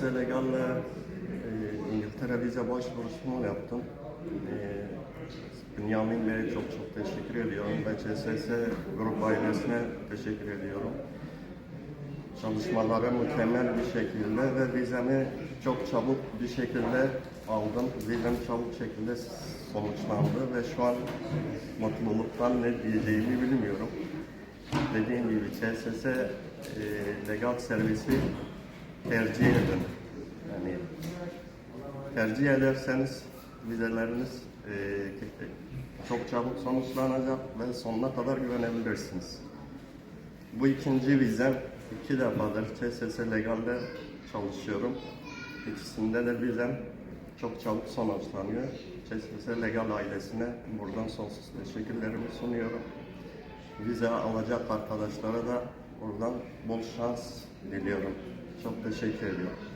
Senegal'le e, İngiltere vize başvurusunu yaptım. E, Bey'e çok çok teşekkür ediyorum ve CSS grup ailesine teşekkür ediyorum. Çalışmaları mükemmel bir şekilde ve vizemi çok çabuk bir şekilde aldım. Vizem çabuk şekilde sonuçlandı ve şu an mutluluktan ne diyeceğimi bilmiyorum. Dediğim gibi CSS e, legal servisi tercih edin. Yani tercih ederseniz vizeleriniz e, çok çabuk sonuçlanacak ve sonuna kadar güvenebilirsiniz. Bu ikinci vizem iki defadır CSS Legal'de çalışıyorum. İkisinde de vizem çok çabuk sonuçlanıyor. CSS Legal ailesine buradan sonsuz teşekkürlerimi sunuyorum. Vize alacak arkadaşlara da buradan bol şans diliyorum. Çok teşekkür ediyorum.